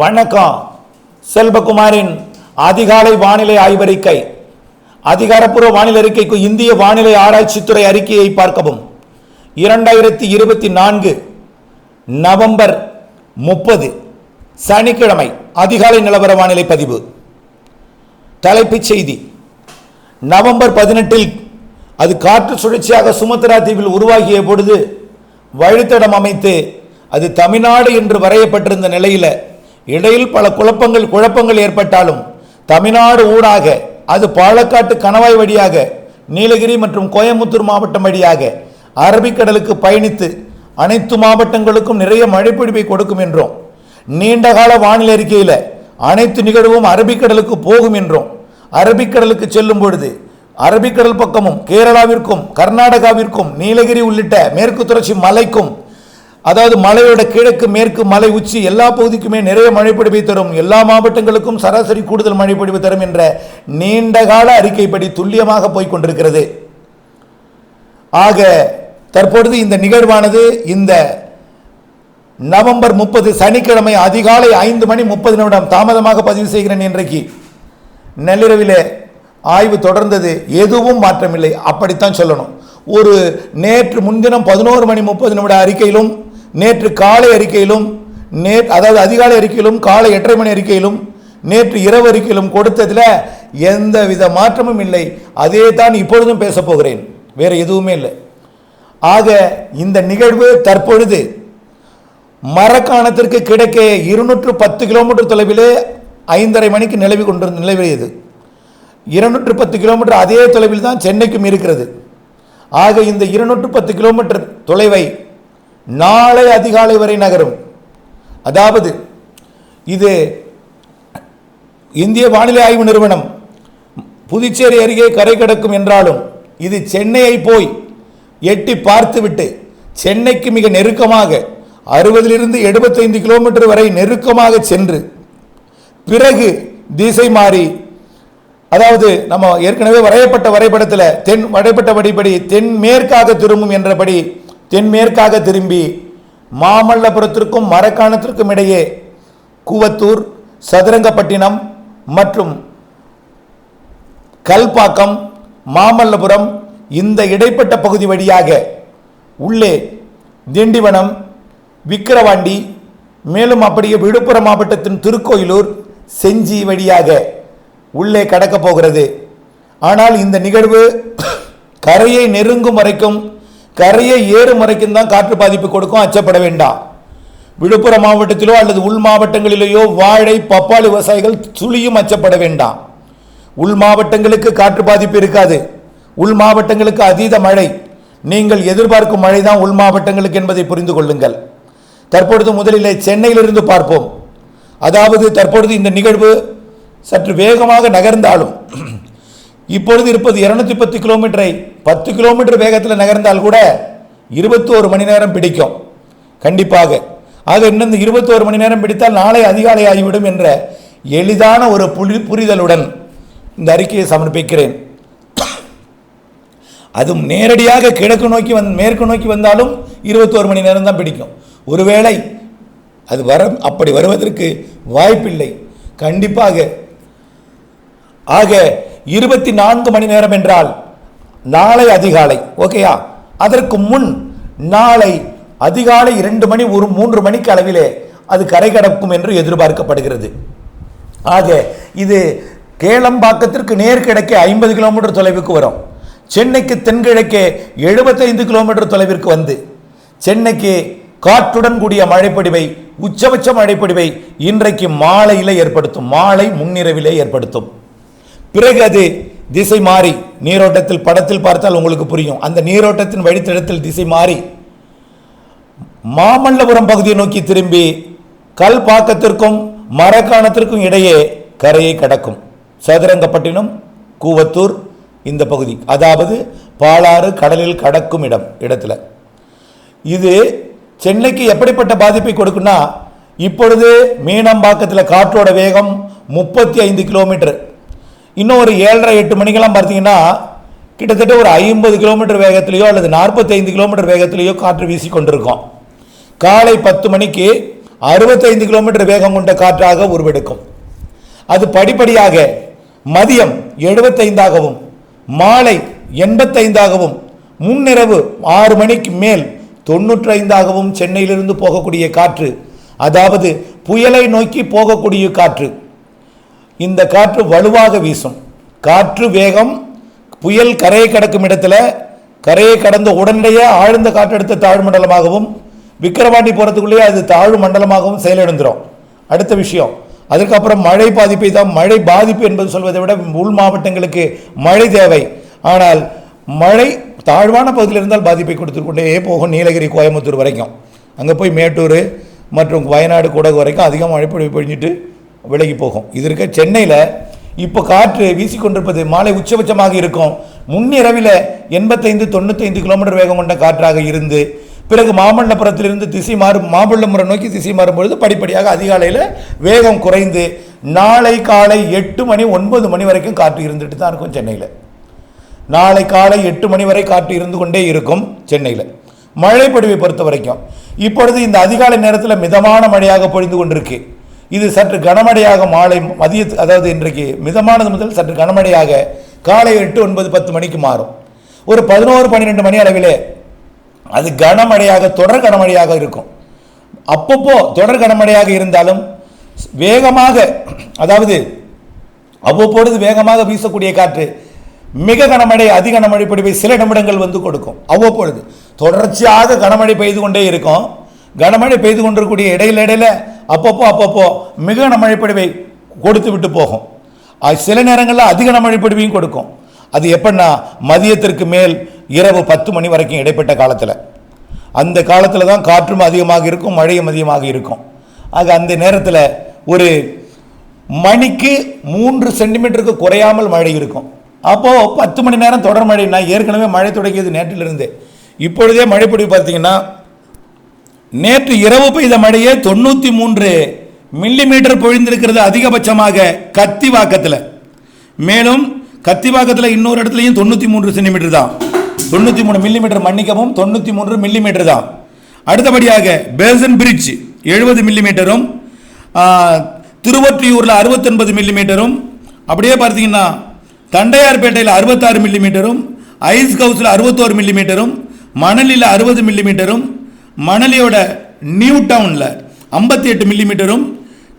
வணக்கம். செல்வகுமாரின் அதிகாலை வானிலை ஆய்வறிக்கை. அதிகாரப்பூர்வ வானிலை அறிக்கைக்கு இந்திய வானிலை ஆராய்ச்சித்துறை அறிக்கையை பார்க்கவும். இரண்டாயிரத்தி இருபத்தி நான்கு நவம்பர் முப்பது சனிக்கிழமை அதிகாலை நிலவர வானிலை பதிவு. தலைப்புச் செய்தி. நவம்பர் பதினெட்டில் அது காற்று சுழற்சியாக சுமத்ரா தீவில் உருவாகிய பொழுது வழித்தடம் அமைத்து அது தமிழ்நாடு என்று வரையப்பட்டிருந்த நிலையில் இடையில் பல குழப்பங்கள் குழப்பங்கள் ஏற்பட்டாலும் தமிழ்நாடு ஊடாக அது பாலக்காட்டு கணவாய் வழியாக நீலகிரி மற்றும் கோயம்புத்தூர் மாவட்டம் வழியாக அரபிக்கடலுக்கு பயணித்து அனைத்து மாவட்டங்களுக்கும் நிறைய மழைப்பிடிப்பை கொடுக்கும் என்றும் நீண்டகால வானிலை அறிக்கையில் அனைத்து நிகழ்வும் அரபிக்கடலுக்கு போகும் என்றும் அரபிக்கடலுக்கு செல்லும் பொழுது அரபிக்கடல் பக்கமும் கேரளாவிற்கும் கர்நாடகாவிற்கும் நீலகிரி உள்ளிட்ட மேற்கு தொடர்ச்சி மலைக்கும் அதாவது மலையோட கிழக்கு மேற்கு மலை உச்சி எல்லா பகுதிக்குமே நிறைய மழைப்பிடிப்பை தரும். எல்லா மாவட்டங்களுக்கும் சராசரி கூடுதல் மழைப்பிடிப்பு தரும் என்ற நீண்டகால அறிக்கைப்படி துல்லியமாக போய்கொண்டிருக்கிறது ஆக தற்பொழுது இந்த நிகழ்வானது இந்த நவம்பர் முப்பது சனிக்கிழமை அதிகாலை ஐந்து மணி முப்பது நிமிடம் தாமதமாக பதிவு செய்கிறேன் இன்றைக்கு. நள்ளிரவிலே ஆய்வு தொடர்ந்தது. எதுவும் மாற்றமில்லை. அப்படித்தான் சொல்லணும். ஒரு நேற்று முன்தினம் பதினோரு மணி முப்பது நிமிட அறிக்கையிலும் நேற்று காலை அறிக்கையிலும் நே அதாவது அதிகாலை அறிக்கையிலும் காலை எட்டரை மணி அறிக்கையிலும் நேற்று இரவு அறிக்கையிலும் கொடுத்ததில் எந்த வித மாற்றமும் இல்லை. அதே தான் இப்பொழுதும் பேசப் போகிறேன். எதுவுமே இல்லை. ஆக இந்த நிகழ்வு தற்பொழுது மரக்காணத்திற்கு கிடைக்க இருநூற்று பத்து கிலோமீட்டர் தொலைவிலே ஐந்தரை மணிக்கு நிலவி கொண்டிருந்த நிலவியது. இருநூற்று பத்து கிலோமீட்டர் அதே தொலைவில் தான் சென்னைக்கும் இருக்கிறது. ஆக இந்த இருநூற்று பத்து கிலோமீட்டர் தொலைவை நாளை அதிகாலை வரை நகரும். அதாவது இது இந்திய வானிலை ஆய்வு நிறுவனம் புதுச்சேரி அருகே கரை கடக்கும் என்றாலும் இது சென்னையை போய் எட்டி பார்த்துவிட்டு சென்னைக்கு மிக நெருக்கமாக அறுபதிலிருந்து எழுபத்தைந்து கிலோமீட்டர் வரை நெருக்கமாக சென்று பிறகு திசை மாறி அதாவது நம்ம ஏற்கனவே வரையப்பட்ட வரைபடத்தில் தென் வரைபட்ட படிப்படி தென்மேற்காக திரும்பும் என்றபடி தென்மேற்காக திரும்பி மாமல்லபுரத்திற்கும் மரக்காணத்திற்கும் இடையே கூவத்தூர் சதுரங்கப்பட்டினம் மற்றும் கல்பாக்கம் மாமல்லபுரம் இந்த இடைப்பட்ட பகுதி வழியாக உள்ளே திண்டிவனம் விக்கிரவாண்டி மேலும் அப்படியே விழுப்புரம் மாவட்டத்தின் திருக்கோயிலூர் செஞ்சி வழியாக உள்ளே கடக்கப் போகிறது. ஆனால் இந்த நிகழ்வு கரையை நெருங்கும் வரைக்கும் கரையை ஏறு முறைக்கும் தான் காற்று பாதிப்பு கொடுக்கும் அச்சப்பட வேண்டாம். விழுப்புரம் மாவட்டத்திலோ அல்லது உள் மாவட்டங்களிலேயோ வாழை பப்பாளி விவசாயிகள் துளியும் அச்சப்பட வேண்டாம். உள் மாவட்டங்களுக்கு காற்று பாதிப்பு இருக்காது. உள் மாவட்டங்களுக்கு அதீத மழை. நீங்கள் எதிர்பார்க்கும் மழை தான் உள் மாவட்டங்களுக்கு என்பதை புரிந்து கொள்ளுங்கள். தற்பொழுது முதலிலே சென்னையிலிருந்து பார்ப்போம். அதாவது தற்பொழுது இந்த நிகழ்வு சற்று வேகமாக நகர்ந்தாலும் இப்பொழுது இருப்பது இருநூத்தி பத்து கிலோமீட்டரை பத்து கிலோமீட்டர் வேகத்தில் நகர்ந்தால் கூட இருபத்தோரு மணி நேரம் பிடிக்கும். கண்டிப்பாக. ஆக இன்னும் இந்த இருபத்தோரு மணி நேரம் பிடித்தால் நாளை அதிகாலை ஆகிவிடும் என்ற எளிதான ஒரு புரி புரிதலுடன் இந்த அறிக்கையை சமர்ப்பிக்கிறேன். அதுவும் நேரடியாக கிழக்கு நோக்கி வந் மேற்கு நோக்கி வந்தாலும் இருபத்தோரு மணி நேரம் தான் பிடிக்கும். ஒருவேளை அது வர அப்படி வருவதற்கு வாய்ப்பில்லை. கண்டிப்பாக. ஆக இருபத்தி நான்கு மணி நேரம் என்றால் நாளை அதிகாலை ஓகேயா அதற்கு முன் நாளை அதிகாலை இரண்டு மணி ஒரு மூன்று மணிக்கு அளவிலே அது கரை கடக்கும் என்று எதிர்பார்க்கப்படுகிறது. ஆக இது கேளம்பாக்கத்திற்கு நேர்கிழக்கே ஐம்பது கிலோமீட்டர் தொலைவுக்கு வரும். சென்னைக்கு தென்கிழக்கே எழுபத்தைந்து கிலோமீட்டர் தொலைவிற்கு வந்து. சென்னைக்கு காற்றுடன் கூடிய மழைப்பொடிவை உச்சபட்ச மழைப்பொடிவை இன்றைக்கு மாலையிலே ஏற்படுத்தும் மாலை முன்னிரவிலே ஏற்படுத்தும். பிறகு அது திசை மாறி நீரோட்டத்தில் படத்தில் பார்த்தால் உங்களுக்கு புரியும். அந்த நீரோட்டத்தின் வழித்தடத்தில் திசை மாறி மாமல்லபுரம் பகுதியை நோக்கி திரும்பி கல்பாக்கத்திற்கும் மரக்காணத்திற்கும் இடையே கரையை கடக்கும். சதுரங்கப்பட்டினம் கூவத்தூர் இந்த பகுதி. அதாவது பாலாறு கடலில் கடக்கும் இடம் இடத்துல. இது சென்னைக்கு எப்படிப்பட்ட பாதிப்பை கொடுக்குன்னா இப்பொழுது மீனம்பாக்கத்தில் காற்றோட வேகம் முப்பத்தி ஐந்து கிலோமீட்டர். இன்னும் ஒரு ஏழரை எட்டு மணிக்கெல்லாம் பார்த்தீங்கன்னா கிட்டத்தட்ட ஒரு ஐம்பது கிலோமீட்டர் வேகத்திலேயோ அல்லது நாற்பத்தைந்து கிலோமீட்டர் வேகத்திலேயோ காற்று வீசி கொண்டிருக்கும். காலை பத்து மணிக்கு அறுபத்தைந்து கிலோமீட்டர் வேகம் கொண்ட காற்றாக உருவெடுக்கும். அது படிப்படியாக மதியம் எழுபத்தைந்தாகவும் மாலை எண்பத்தைந்தாகவும் முன்னிரவு ஆறு மணிக்கு மேல் தொன்னூற்றைந்தாகவும் சென்னையிலிருந்து போகக்கூடிய காற்று அதாவது புயலை நோக்கி போகக்கூடிய காற்று. இந்த காற்று வலுவாக வீசும். காற்று வேகம் புயல் கரையை கடக்கும் இடத்துல கரையை கடந்த உடனடியே ஆழ்ந்த காற்றழுத்த தாழ்வு மண்டலமாகவும் விக்கிரவாண்டி போகிறதுக்குள்ளேயே அது தாழ்வு மண்டலமாகவும் செயலிழந்துடும் அடுத்த விஷயம் அதுக்கப்புறம் மழை பாதிப்பை தான் மழை பாதிப்பு என்பது சொல்வதை விட உள் மாவட்டங்களுக்கு மழை தேவை. ஆனால் மழை தாழ்வான பகுதியில் இருந்தால் பாதிப்பை கொடுத்து கொண்டே போகும் நீலகிரி கோயம்புத்தூர் வரைக்கும். அங்கே போய் மேட்டூர் மற்றும் வயநாடு கூட வரைக்கும் அதிகம் மழை பொழிவு பொழிஞ்சிட்டு விலகி போகும். இது இருக்க சென்னையில் இப்போ காற்று வீசிக்கொண்டிருப்பது மாலை உச்சபட்சமாக இருக்கும். முன்னிரவில் எண்பத்தைந்து தொண்ணூத்தைந்து கிலோமீட்டர் வேகம் கொண்ட காற்றாக இருந்து பிறகு மாமல்லபுரத்திலிருந்து திசை மாறும் மாமல்லபுரம் நோக்கி திசை மாறும் பொழுது படிப்படியாக அதிகாலையில் வேகம் குறைந்து நாளை காலை எட்டு மணி ஒன்பது மணி வரைக்கும் காற்று இருந்துட்டு தான் இருக்கும் சென்னையில். நாளை காலை எட்டு மணி வரை காற்று இருந்து கொண்டே இருக்கும் சென்னையில். மழை பொறுத்த வரைக்கும். இப்பொழுது இந்த அதிகாலை நேரத்தில் மிதமான மழையாக பொழிந்து கொண்டிருக்கு. இது சற்று கனமழையாக மாலை மதிய அதாவது இன்றைக்கு மிதமானது முதல் சற்று கனமழையாக காலை எட்டு ஒன்பது பத்து மணிக்கு மாறும். ஒரு பதினோரு பன்னிரெண்டு மணி அளவிலே அது கனமழையாக தொடர் கனமழையாக இருக்கும். அப்பப்போ தொடர் கனமழையாக இருந்தாலும் வேகமாக அதாவது அவ்வப்பொழுது வேகமாக வீசக்கூடிய காற்று மிக கனமழை அதிக கனமழை பொழிவை சில நிமிடங்கள் வந்து கொடுக்கும். அவ்வப்பொழுது தொடர்ச்சியாக கனமழை பெய்து கொண்டே இருக்கும். கனமழை பெய்து கொண்டிருக்கக்கூடிய இடையில இடையில அப்பப்போ அப்பப்போ மிக மழைப்படிவை கொடுத்து விட்டு போகும். சில நேரங்களில் அதிக கனமழை கொடுக்கும். அது எப்படின்னா மதியத்திற்கு மேல் இரவு பத்து மணி வரைக்கும் இடைப்பட்ட காலத்தில். அந்த காலத்தில் தான் காற்றும் அதிகமாக இருக்கும் மழையும் அதிகமாக இருக்கும். ஆக அந்த நேரத்தில் ஒரு மணிக்கு மூன்று சென்டிமீட்டருக்கு குறையாமல் மழை இருக்கும். அப்போது பத்து மணி நேரம் தொடர் மழைன்னா ஏற்கனவே மழை தொடங்கியது நேற்றிலிருந்து. இப்பொழுதே மழை பார்த்தீங்கன்னா நேற்று இரவு பெய்த மழையே தொண்ணூற்றி மூன்று மில்லிமீட்டர் பொழிந்திருக்கிறது அதிகபட்சமாக கத்திவாக்கத்தில். மேலும் கத்திவாக்கத்தில் இன்னொரு இடத்துலையும் தொண்ணூற்றி மூன்று சென்டிமீட்டர் தான். தொண்ணூற்றி மூணு மில்லிமீட்டர் மன்னிக்கவும் தொண்ணூற்றி மூன்று மில்லிமீட்டர் தான். அடுத்தபடியாக பேசன் பிரிட்ஜ் எழுபது மில்லிமீட்டரும் திருவொற்றியூரில் அறுபத்தொன்பது மில்லிமீட்டரும் அப்படியே பார்த்தீங்கன்னா தண்டையார்பேட்டையில் அறுபத்தாறு மில்லிமீட்டரும் ஐஸ் ஹவுஸில் அறுபத்தோரு மில்லிமீட்டரும் மணலில் அறுபது மில்லிமீட்டரும் மணலியோட நியூ டவுனில் ஐம்பத்தி எட்டு மில்லிமீட்டரும்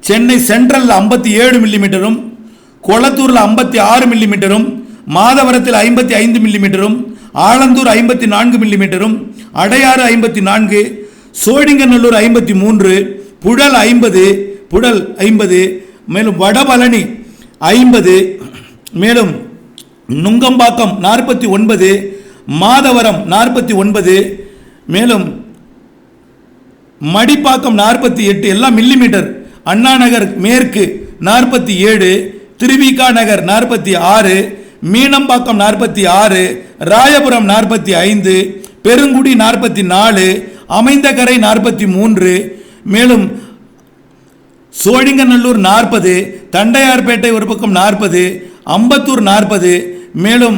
சென்னை சென்ட்ரலில் ஐம்பத்தி ஏழு மில்லிமீட்டரும் கொளத்தூரில் ஐம்பத்தி ஆறு மில்லிமீட்டரும் மாதவரத்தில் ஐம்பத்தி ஐந்து மில்லிமீட்டரும் ஆலந்தூர் ஐம்பத்தி நான்கு மில்லிமீட்டரும் அடையாறு ஐம்பத்தி நான்கு சோழிங்கநல்லூர் ஐம்பத்தி மூன்று புழல் ஐம்பது புழல் ஐம்பது மேலும் வடபழனி ஐம்பது மேலும் நுங்கம்பாக்கம் நாற்பத்தி ஒன்பது மாதவரம் நாற்பத்தி ஒன்பது மேலும் மடிப்பாக்கம் நாற்பத்தி எட்டு எல்லாம் மில்லிமீட்டர் அண்ணா நகர் மேற்கு நாற்பத்தி ஏழு திருவிகா நகர் நாற்பத்தி ஆறு மீனம்பாக்கம் நாற்பத்தி ஆறு ராயபுரம் நாற்பத்தி ஐந்து பெருங்குடி நாற்பத்தி நாலு அமைந்தகரை நாற்பத்தி மூன்று மேலும் சோழிங்கநல்லூர் நாற்பது தண்டையார்பேட்டை ஒரு பக்கம் நாற்பது அம்பத்தூர் நாற்பது மேலும்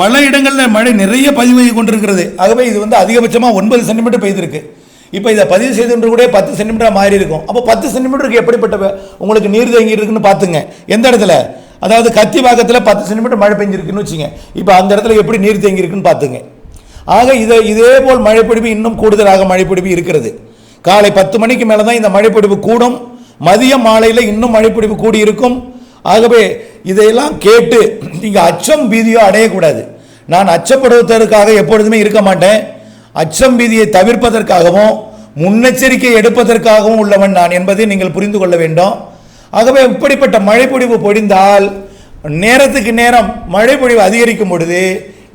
பல இடங்களில் மழை நிறைய பதிவாகி கொண்டிருக்கிறது. ஆகவே இது வந்து அதிகபட்சமாக ஒன்பது சென்டிமீட்டர் பெய்திருக்கு. இப்போ இதை பதிவு செய்து கூட பத்து சென்டிமீட்டராக மாறி இருக்கும் அப்போ பத்து சென்டிமீட்டருக்கு எப்படிப்பட்ட உங்களுக்கு நீர் தேங்கி இருக்குன்னு பார்த்துங்க. எந்த இடத்துல? அதாவது கத்தி பாக்கத்தில் பத்து சென்டிமீட்டர் மழை பெஞ்சிருக்குன்னு வச்சுங்க. இப்போ அந்த இடத்துல எப்படி நீர் தேங்கி இருக்குன்னு பார்த்துங்க. ஆக இதை இதே போல் மழைப்பிடிப்பு இன்னும் கூடுதலாக மழைப்பிடிப்பு இருக்கிறது. காலை பத்து மணிக்கு மேலே தான் இந்த மழைப்பிடிப்பு கூடும். மதியம் மாலையில் இன்னும் மழைப்பிடிப்பு கூடி இருக்கும் ஆகவே இதையெல்லாம் கேட்டு நீங்கள் அச்சம் பீதியோ அடையக்கூடாது. நான் அச்சப்படுவதற்காக எப்பொழுதுமே இருக்க மாட்டேன். அச்சம் பீதியை தவிர்ப்பதற்காகவும் முன்னெச்சரிக்கை எடுப்பதற்காகவும் உள்ளவன் நான் என்பதை நீங்கள் புரிந்து கொள்ள வேண்டும். ஆகவே இப்படிப்பட்ட மழைப்பொழிவு பொழிந்தால் நேரத்துக்கு நேரம் மழைப்பொழிவு அதிகரிக்கும் பொழுது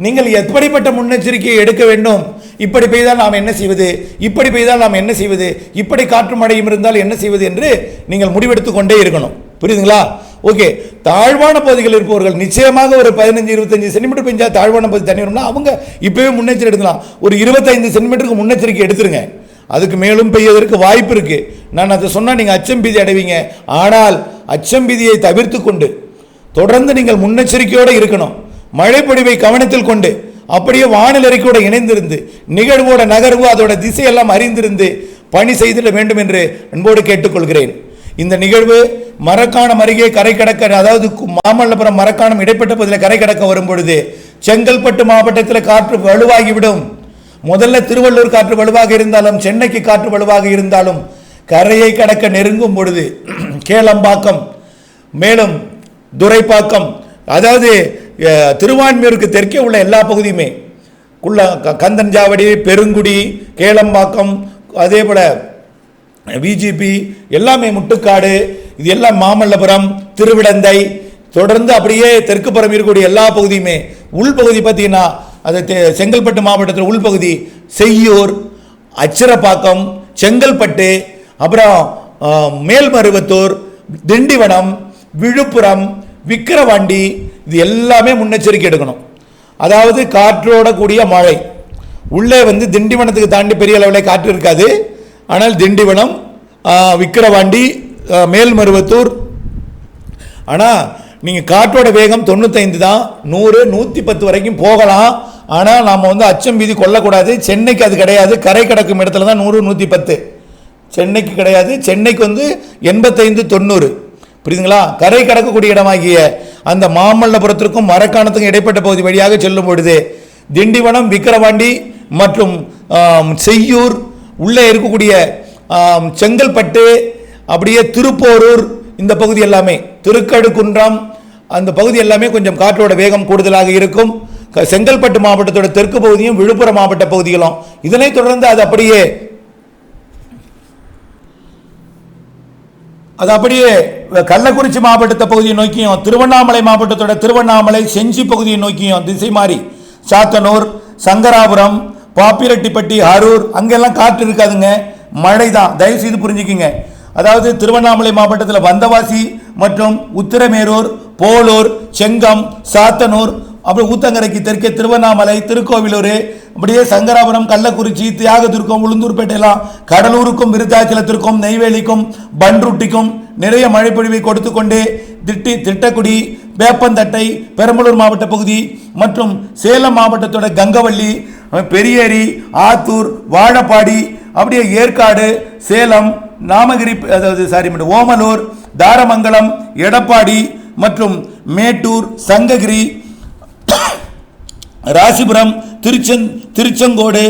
நீங்கள் எப்படிப்பட்ட முன்னெச்சரிக்கையை எடுக்க வேண்டும்? இப்படி பெய்தால் நாம் என்ன செய்வது? இப்படி பெய்தால் நாம் என்ன செய்வது? இப்படி காற்று மழையும் இருந்தால் என்ன செய்வது என்று நீங்கள் முடிவெடுத்து கொண்டே இருக்கணும். புரியுதுங்களா? ஓகே. தாழ்வான பகுதிகளில் இருப்பவர்கள் நிச்சயமாக ஒரு பதினஞ்சு இருபத்தஞ்சு சென்டிமீட்டர் பெஞ்சா தாழ்வான பகுதி தண்ணி வரும்னா அவங்க இப்பவே முன்னெச்சரிக்கை எடுக்கலாம். ஒரு இருபத்தைந்து சென்டிமீட்டருக்கு முன்னெச்சரிக்கை எடுத்துருங்க. அதுக்கு மேலும் பெய்வதற்கு வாய்ப்பு இருக்கு. நான் அதை சொன்னால் நீங்கள் அச்சம் பீதி அடைவீங்க. ஆனால் அச்சம் பீதியை தவிர்த்து கொண்டு தொடர்ந்து நீங்கள் முன்னெச்சரிக்கையோடு இருக்கணும். மழைப்பொழிவை கவனத்தில் கொண்டு அப்படியே வானிலை அறிக்கையோட இணைந்திருந்து நிகழ்வோட நகர்வு அதோட திசையெல்லாம் அறிந்திருந்து பணி செய்திட வேண்டும் என்று அன்போடு கேட்டுக்கொள்கிறேன். இந்த நிகழ்வு மரக்காணம் அருகே கரை கடக்க அதாவது கு- மாமல்லபுரம் மரக்காணம் இடைப்பட்ட பகுதியில் கரை கடக்க வரும் பொழுது செங்கல்பட்டு மாவட்டத்தில் காற்று வலுவாகிவிடும். முதல்ல திருவள்ளூர் காற்று வலுவாக இருந்தாலும் சென்னைக்கு காற்று வலுவாக இருந்தாலும் கரையை கடக்க நெருங்கும் பொழுது கேளம்பாக்கம் மேலும் துரைப்பாக்கம் அதாவது திருவான்மையூருக்கு தெற்கே உள்ள எல்லா பகுதியுமே குள்ள க- பெருங்குடி கேளம்பாக்கம் அதே போல பிஜேபி எல்லாமே முட்டுக்காடு இது எல்லாம் மாமல்லபுரம் திருவிடந்தை. தொடர்ந்து அப்படியே தெற்கு புறம் இருக்கக்கூடிய எல்லா பகுதியுமே. உள்பகுதி பார்த்தீங்கன்னா அது தெ- செங்கல்பட்டு மாவட்டத்தில் உள்பகுதி செய்யூர் அச்சிரப்பாக்கம் செங்கல்பட்டு அப்புறம் மேல்மருவத்தூர் திண்டிவனம் விழுப்புரம் விக்கிரவாண்டி இது எல்லாமே முன்னெச்சரிக்கை எடுக்கணும். அதாவது காற்றோட கூடிய மழை. உள்ளே வந்து திண்டிவனத்துக்கு தாண்டி பெரிய அளவில் காற்று இருக்காது. ஆனால் திண்டிவனம் விக்கிரவாண்டி மேல்மருவத்தூர். ஆனால் நீங்கள் காற்றோட வேகம் தொண்ணூத்தைந்து தான். நூறு நூற்றி பத்து வரைக்கும் போகலாம். ஆனால் நாம் வந்து அச்சம் வீதி கொள்ளக்கூடாது சென்னைக்கு அது கிடையாது. கரை கடக்கும் இடத்துல தான் நூறு நூற்றி பத்து சென்னைக்கு கிடையாது. சென்னைக்கு வந்து எண்பத்தைந்து தொண்ணூறு. புரியுதுங்களா? கரை கடக்கக்கூடிய இடமாகிய அந்த மாமல்லபுரத்திற்கும் மரக்காணத்துக்கும் இடைப்பட்ட பகுதி வழியாக செல்லும் பொழுது திண்டிவனம் விக்கிரவாண்டி மற்றும் செய்யூர் உள்ளே இருக்கக்கூடிய செங்கல்பட்டு அப்படியே திருப்போரூர் இந்த பகுதி எல்லாமே திருக்கடுக்குன்றம் அந்த பகுதி எல்லாமே கொஞ்சம் காற்றோட வேகம் கூடுதலாக இருக்கும். செங்கல்பட்டு மாவட்டத்தோட தெற்கு பகுதியும் விழுப்புரம் மாவட்ட பகுதிகளும். இதனைத் தொடர்ந்து அது அப்படியே அது அப்படியே கள்ளக்குறிச்சி மாவட்டத்தை பகுதியை நோக்கியும் திருவண்ணாமலை மாவட்டத்தோட திருவண்ணாமலை செஞ்சி பகுதியை நோக்கியும் திசை மாறி சாத்தனூர் சங்கராபுரம் பாப்பிரெட்டிப்பட்டி அரூர் அங்கெல்லாம் காற்று இருக்காதுங்க. மழை தான் தயவு செய்து புரிஞ்சுக்கிங்க. அதாவது திருவண்ணாமலை மாவட்டத்தில் வந்தவாசி மற்றும் உத்திரமேரூர் போலூர் செங்கம் சாத்தனூர் அப்புறம் ஊத்தங்கரைக்கு தெற்கே திருவண்ணாமலை திருக்கோவிலூர் அப்படியே சங்கராபுரம் கள்ளக்குறிச்சி தியாகத்திற்கும் உளுந்தூர்பேட்டையெல்லாம் கடலூருக்கும் விருத்தாச்சலத்திற்கும் நெய்வேலிக்கும் பன்ருட்டிக்கும் நிறைய மழைப்பொழிவை கொடுத்து கொண்டே திட்டி திட்டக்குடி வேப்பந்தட்டை பெரம்பலூர் மாவட்ட பகுதி மற்றும் சேலம் மாவட்டத்தோட கங்கவள்ளி பெரியேரி ஆத்தூர் வாழப்பாடி அப்படியே ஏற்காடு சேலம் நாமகிரி அதாவது சாரி ஓமலூர் தாரமங்கலம் எடப்பாடி மற்றும் மேட்டூர் சங்ககிரி ராசிபுரம் திருச்செங் திருச்செங்கோடு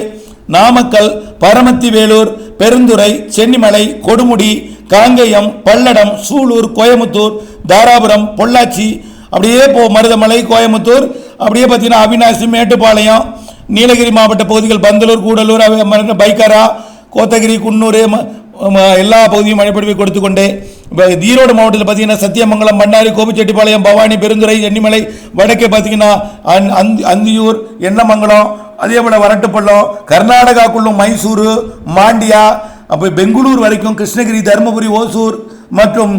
நாமக்கல் பரமத்தி வேலூர் பெருந்துறை சென்னிமலை கொடுமுடி காங்கேயம் பல்லடம் சூலூர் கோயமுத்தூர் தாராபுரம் பொள்ளாச்சி அப்படியே போ மருதமலை கோயமுத்தூர் அப்படியே பார்த்தீங்கன்னா அவினாசி மேட்டுப்பாளையம் நீலகிரி மாவட்ட பகுதிகள் பந்தலூர் கூடலூர் அவை- பைக்காரா கோத்தகிரி குன்னூர் எல்லா பகுதியும் மழைப்பொழிவை கொடுத்து கொண்டு. ஈரோடு மாவட்டத்தில் பார்த்தீங்கன்னா சத்தியமங்கலம் பண்ணாரி கோபிச்செட்டிப்பாளையம் பவானி பெருந்துறை எண்ணிமலை வடக்கே பார்த்தீங்கன்னா அந்- அந்தியூர் எண்ணமங்கலம் அதே போல் வரட்டுப்பள்ளம் கர்நாடகாக்குள்ளும் மைசூரு மாண்டியா அப்போ பெங்களூர் வரைக்கும் கிருஷ்ணகிரி தருமபுரி ஓசூர் மற்றும்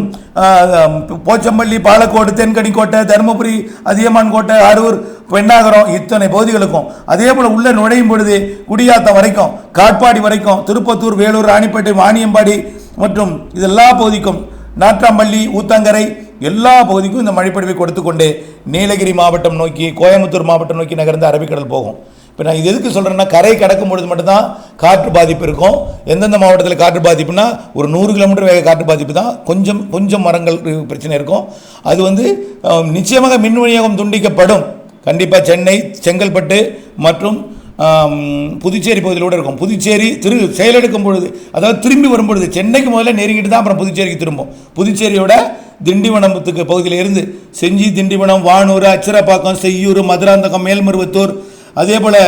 போச்சம்பள்ளி பாலக்கோடு தென்கனிக்கோட்டை தருமபுரி அதியமான் கோட்டை அரூர் பெண்ணாகரம் இத்தனை பகுதிகளுக்கும் அதே போல் உள்ளே நுழையும் பொழுது குடியாத்தம் வரைக்கும் காட்பாடி வரைக்கும் திருப்பத்தூர் வேலூர் ராணிப்பேட்டை வாணியம்பாடி மற்றும் இது எல்லா பகுதிக்கும் நாற்றாம்பள்ளி ஊத்தங்கரை எல்லா பகுதிக்கும் இந்த மழைப்பொழிவை கொடுத்து கொண்டு நீலகிரி மாவட்டம் நோக்கி கோயம்புத்தூர் மாவட்டம் நோக்கி நகர்ந்து அரபிக்கடல் போகும். இப்போ நான் இது எதுக்கு சொல்கிறேன்னா கரை கடக்கும் பொழுது மட்டும்தான் காற்று பாதிப்பு இருக்கும். எந்தெந்த மாவட்டத்தில் காற்று பாதிப்புனா ஒரு நூறு கிலோமீட்டர் வேக காற்று பாதிப்பு தான். கொஞ்சம் கொஞ்சம் மரங்கள் பிரச்சனை இருக்கும். அது வந்து நிச்சயமாக மின் விநியோகம் துண்டிக்கப்படும். கண்டிப்பாக சென்னை செங்கல்பட்டு மற்றும் புதுச்சேரி பகுதியில் கூட இருக்கும். புதுச்சேரி திரு செயலெடுக்கும் பொழுது அதாவது திரும்பி வரும் பொழுது சென்னைக்கு முதல்ல நெருங்கிட்டு தான் அப்புறம் புதுச்சேரிக்கு திரும்பும் புதுச்சேரியோட திண்டிவனத்துக்கு பகுதியில் இருந்து செஞ்சி திண்டிவனம் வானூர் அச்சிரப்பாக்கம் செய்யூர் மதுராந்தகம் மேல்மருவத்தூர் அதே போல்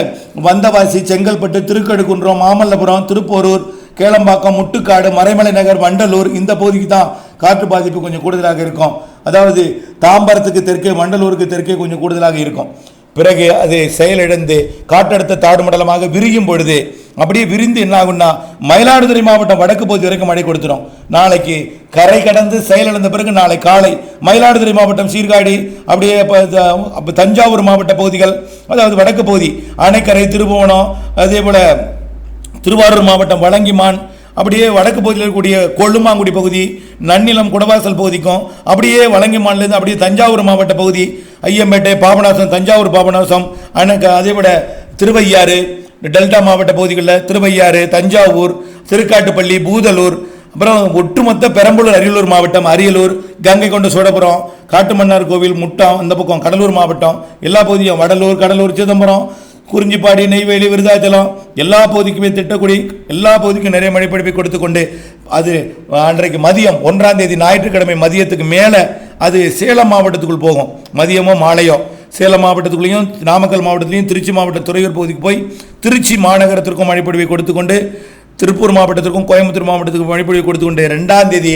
வந்தவாசி செங்கல்பட்டு திருக்கடுக்குன்றம் மாமல்லபுரம் திருப்போரூர் கேளம்பாக்கம் முட்டுக்காடு மறைமலை நகர் வண்டலூர் இந்த பகுதிக்கு தான் காற்று பாதிப்பு கொஞ்சம் கூடுதலாக இருக்கும். அதாவது தாம்பரத்துக்கு தெற்கே வண்டலூருக்கு தெற்கே கொஞ்சம் கூடுதலாக இருக்கும். பிறகு அது செயலிழந்து காற்றழுத்த தாழ்வு மண்டலமாக விரியும் பொழுது அப்படியே விரிந்து என்ன ஆகும்னா மயிலாடுதுறை மாவட்டம் வடக்கு பகுதி வரைக்கும் மழை கொடுத்துரும். நாளைக்கு கரை கடந்து செயலிழந்த பிறகு நாளை காலை மயிலாடுதுறை மாவட்டம் சீர்காழி அப்படியே இப்போ தஞ்சாவூர் மாவட்ட பகுதிகள் அதாவது வடக்கு பகுதி அணைக்கரை திருபுவனம் அதே போல் திருவாரூர் மாவட்டம் வலங்கிமான் அப்படியே வடக்கு பகுதியில் இருக்கக்கூடிய கொள்ளுமாங்குடி பகுதி நன்னிலம் குடவாசல் பகுதிக்கும் அப்படியே வலங்கிமான்லேருந்து அப்படியே தஞ்சாவூர் மாவட்ட பகுதி ஐயம்பேட்டை பாபநாசம் தஞ்சாவூர் பாபநாசம் அணக்க அதே விட திருவையாறு டெல்டா மாவட்ட பகுதிகளில் திருவையாறு தஞ்சாவூர் திருக்காட்டுப்பள்ளி பூதலூர் அப்புறம் ஒட்டுமொத்த பெரம்பலூர் அரியலூர் மாவட்டம் அரியலூர் கங்கை கொண்ட சோழபுரம் காட்டுமன்னார் கோவில் முட்டம் இந்த பக்கம் கடலூர் மாவட்டம் எல்லா பகுதியும் வடலூர் கடலூர் சிதம்பரம் குறிஞ்சிப்பாடி நெய்வேலி விருதாச்சலம் எல்லா பகுதிக்குமே திட்டக்குடி எல்லா பகுதிக்கும் நிறைய மழைப்பிடிப்பை கொடுத்து கொண்டு அது அன்றைக்கு மதியம் ஒன்றாம் தேதி ஞாயிற்றுக்கிழமை மதியத்துக்கு மேலே அது சேலம் மாவட்டத்துக்குள் போகும். மதியமோ மாலையோ. சேலம் மாவட்டத்துக்குள்ளேயும் நாமக்கல் மாவட்டத்திலையும் திருச்சி மாவட்ட துறையூர் பகுதிக்கு போய் திருச்சி மாநகரத்திற்கும் மழைப்பொழிவை கொடுத்து கொண்டு திருப்பூர் மாவட்டத்திற்கும் கோயம்புத்தூர் மாவட்டத்துக்கும் மழைப்பொழிவு கொடுத்து கொண்டு ரெண்டாம் தேதி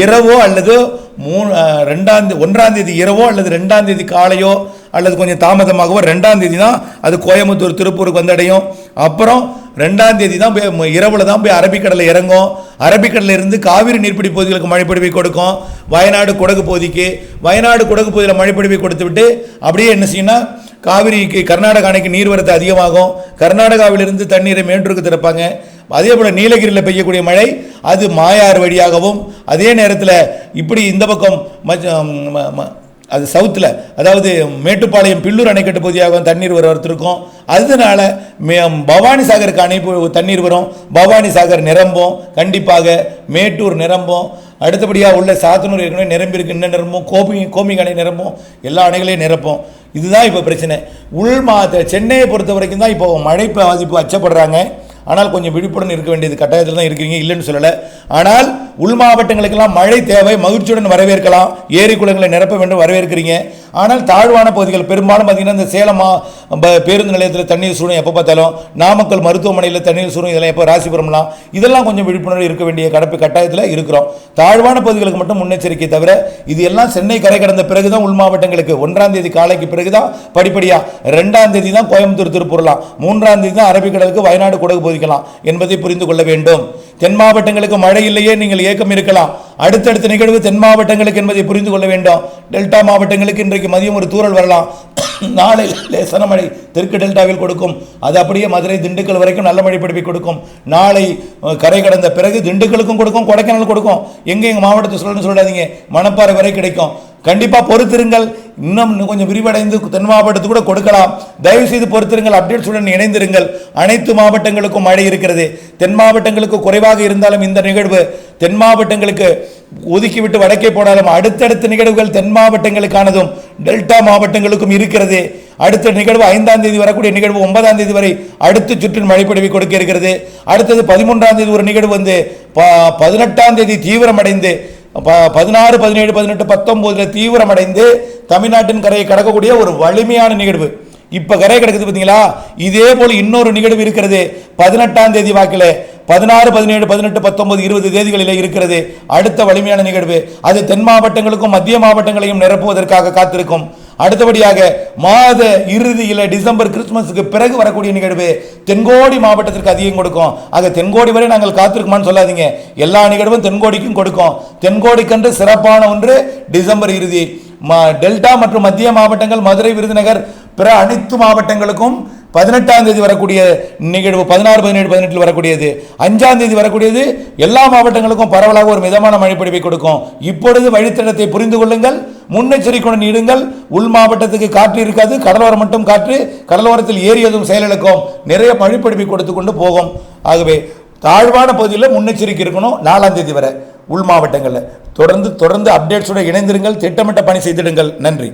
இரவோ அல்லது மூணு ரெண்டாம் ஒன்றாம் தேதி இரவோ அல்லது ரெண்டாம் தேதி காலையோ அல்லது கொஞ்சம் தாமதமாகவோ ரெண்டாம் தேதி தான் அது கோயம்புத்தூர் திருப்பூருக்கு வந்தடையும் அப்புறம் ரெண்டாம் தேதி தான் போய் இரவில் தான் போய் அரபிக்கடலில் இறங்கும். அரபிக்கடலில் இருந்து காவிரி நீர்ப்பிடி பகுதிகளுக்கு மழைப்பொழிவை கொடுக்கும். வயநாடு குடகு பகுதிக்கு வயநாடு குடகு பகுதியில் மழைப்பொழிவை கொடுத்து விட்டு அப்படியே என்ன செய்யணும்னா காவிரிக்கு கர்நாடக அணைக்கு நீர்வரத்து அதிகமாகும். கர்நாடகாவிலிருந்து தண்ணீரை மேட்டூருக்கு திறப்பாங்க. அதே போல் நீலகிரியில் பெய்யக்கூடிய மழை அது மாயாறு வழியாகவும் அதே நேரத்தில் இப்படி இந்த பக்கம் ம- அது சவுத்தில். அதாவது மேட்டுப்பாளையம் பில்லூர் அணைக்கட்டு பகுதியாகவும் தண்ணீர் வரத்திருக்கும் அதனால மே பவானி சாகருக்கு அணை தண்ணீர் வரும். பவானி சாகர் நிரம்பும். கண்டிப்பாக மேட்டூர் நிரம்பும். அடுத்தபடியாக உள்ள சாத்தனூர் ஏற்கனவே நிரம்பி இருக்கு இன்னும் நிரம்பும். கோபி கோமிங் அணை நிரம்பும். எல்லா அணைகளையும் நிரப்பும். இதுதான் இப்போ பிரச்சனை. உள் மா சென்னையை பொறுத்த வரைக்கும் தான் இப்போ மழை பாதிப்பு அச்சப்படுறாங்க. ஆனால் கொஞ்சம் விழிப்புடன் இருக்க வேண்டியது கட்டாயத்தில் தான் இருக்கிறீங்க. இல்லைன்னு சொல்லலை. ஆனால் உள் மாவட்டங்களுக்கெல்லாம் மழை தேவை மகிழ்ச்சியுடன் வரவேற்கலாம். ஏரி குளங்களை நிரப்ப வேண்டும் வரவேற்கிறீங்க. ஆனால் தாழ்வான பகுதிகள் பெரும்பாலும் பார்த்தீங்கன்னா இந்த சேலம் பேருந்து நிலையத்தில் தண்ணீர் சூடும் எப்போ பார்த்தாலும் நாமக்கல் மருத்துவமனையில் தண்ணீர் சூடும் இதெல்லாம் எப்போ ராசிபுரம்லாம் இதெல்லாம் கொஞ்சம் விழிப்புணர்வு இருக்க வேண்டிய கடப்பு கட்டாயத்தில் இருக்கிறோம். தாழ்வான பகுதிகளுக்கு மட்டும் முன்னெச்சரிக்கை தவிர இது எல்லாம் சென்னை கரை கடந்த பிறகு தான் உள் மாவட்டங்களுக்கு. ஒன்றாம் தேதி காலைக்கு பிறகு தான் படிப்படியாக ரெண்டாம் தேதி தான் கோயம்புத்தூர் திருப்பூர்லாம் மூன்றாம் தேதி தான் அரபிக்கடலுக்கு வயநாடு குடகு போதிக்கலாம் என்பதை புரிந்து கொள்ள வேண்டும். தென் மாவட்டங்களுக்கு மழை இல்லையே நீங்கள் ஏக்கம் இருக்கலாம். அடுத்தடுத்த நிகழ்வு தென் மாவட்டங்களுக்கு என்பதை புரிந்து கொள்ள வேண்டும். டெல்டா மாவட்டங்களுக்கு இன்றைக்கு மதியம் ஒரு தூரல் வரலாம். நாளை லேசான மழை தெற்கு டெல்டாவில் கொடுக்கும். அது அப்படியே மதுரை திண்டுக்கல் வரைக்கும் நல்ல மழை பிடிப்பை கொடுக்கும். நாளை கரை கடந்த பிறகு திண்டுக்கலுக்கும் கொடுக்கும் கொடைக்கானல் கொடுக்கும். எங்கே எங்கள் மாவட்டத்தை சொல்லணும்னு சொல்லாதீங்க. மணப்பாறை வரை கிடைக்கும். கண்டிப்பாக பொறுத்திருங்கள். இன்னும் இன்னும் கொஞ்சம் விரிவடைந்து தென் மாவட்டத்துக்கு கூட கொடுக்கலாம். தயவு செய்து பொறுத்திருங்கள் அப்டேட்ஸுடன் இணைந்திருங்கள். அனைத்து மாவட்டங்களுக்கும் மழை இருக்கிறது. தென் மாவட்டங்களுக்கு குறைவாக இருந்தாலும் இந்த நிகழ்வு தென் மாவட்டங்களுக்கு ஒதுக்கிவிட்டு வடக்கே போனாலும் அடுத்தடுத்த நிகழ்வுகள் தென் மாவட்டங்களுக்கானதும் டெல்டா மாவட்டங்களுக்கும் இருக்கிறது. அடுத்த நிகழ்வு ஐந்தாம் தேதி வரக்கூடிய நிகழ்வு ஒன்பதாம் தேதி வரை அடுத்த சுற்றின் மழைப்பொழிவை கொடுக்க இருக்கிறது. அடுத்தது பதிமூன்றாம் தேதி ஒரு நிகழ்வு வந்து ப- பதினெட்டாம் தேதி தீவிரமடைந்து ப- பதினாறு பதினேழு பதினெட்டு பத்தொம்போதில் தீவிரமடைந்து தமிழ்நாட்டின் கரையை கடக்கக்கூடிய ஒரு வலிமையான நிகழ்வு. இப்போ கரை கிடக்குது பார்த்தீங்களா இதே போல் இன்னொரு நிகழ்வு இருக்கிறது. பதினெட்டாம் தேதி வாக்கில் பதினாறு பதினேழு பதினெட்டு பத்தொன்பது இருபது தேதிகளில் இருக்கிறது. அடுத்த வலிமையான நிகழ்வு. அது தென் மாவட்டங்களுக்கும் மத்திய மாவட்டங்களையும் நிரப்புவதற்காக காத்திருக்கும். அடுத்தபடியாக மாத இறுதியில் டிசம்பர் கிறிஸ்துமஸுக்கு பிறகு வரக்கூடிய நிகழ்வு தென்கோடி மாவட்டத்திற்கு அதிகம் கொடுக்கும். ஆக தென்கோடி வரை நாங்கள் காத்திருக்குமான்னு சொல்லாதீங்க. எல்லா நிகழ்வும் தென்கோடிக்கும் கொடுக்கும். தென்கோடிக்கென்று சிறப்பான ஒன்று டிசம்பர் இறுதி. டெல்டா மற்றும் மத்திய மாவட்டங்கள் மதுரை விருதுநகர் பிற அனைத்து மாவட்டங்களுக்கும் பதினெட்டாம் தேதி வரக்கூடிய நிகழ்வு பதினாறு பதினேழு பதினெட்டில் வரக்கூடியது. அஞ்சாம் தேதி வரக்கூடியது எல்லா மாவட்டங்களுக்கும் பரவலாக ஒரு மிதமான மழைப்பொழிவை கொடுக்கும். இப்பொழுது வழித்தடத்தை புரிந்து கொள்ளுங்கள் முன்னெச்சரிக்கையுடன் இடுங்கள் உள் மாவட்டத்துக்கு காற்று இருக்காது கடலோரம் மட்டும் காற்று கடலோரத்தில் ஏறியதும் எதுவும் செயலிழக்கும். நிறைய மழைப்பொழிவை கொடுத்து கொண்டு போகும். ஆகவே தாழ்வான பகுதியில் முன்னெச்சரிக்கை இருக்கணும் நாலாம் தேதி வரை. உள் மாவட்டங்களில். தொடர்ந்து தொடர்ந்து அப்டேட்ஸோட இணைந்திருங்கள். திட்டமிட்ட பணி செய்திடுங்கள். நன்றி.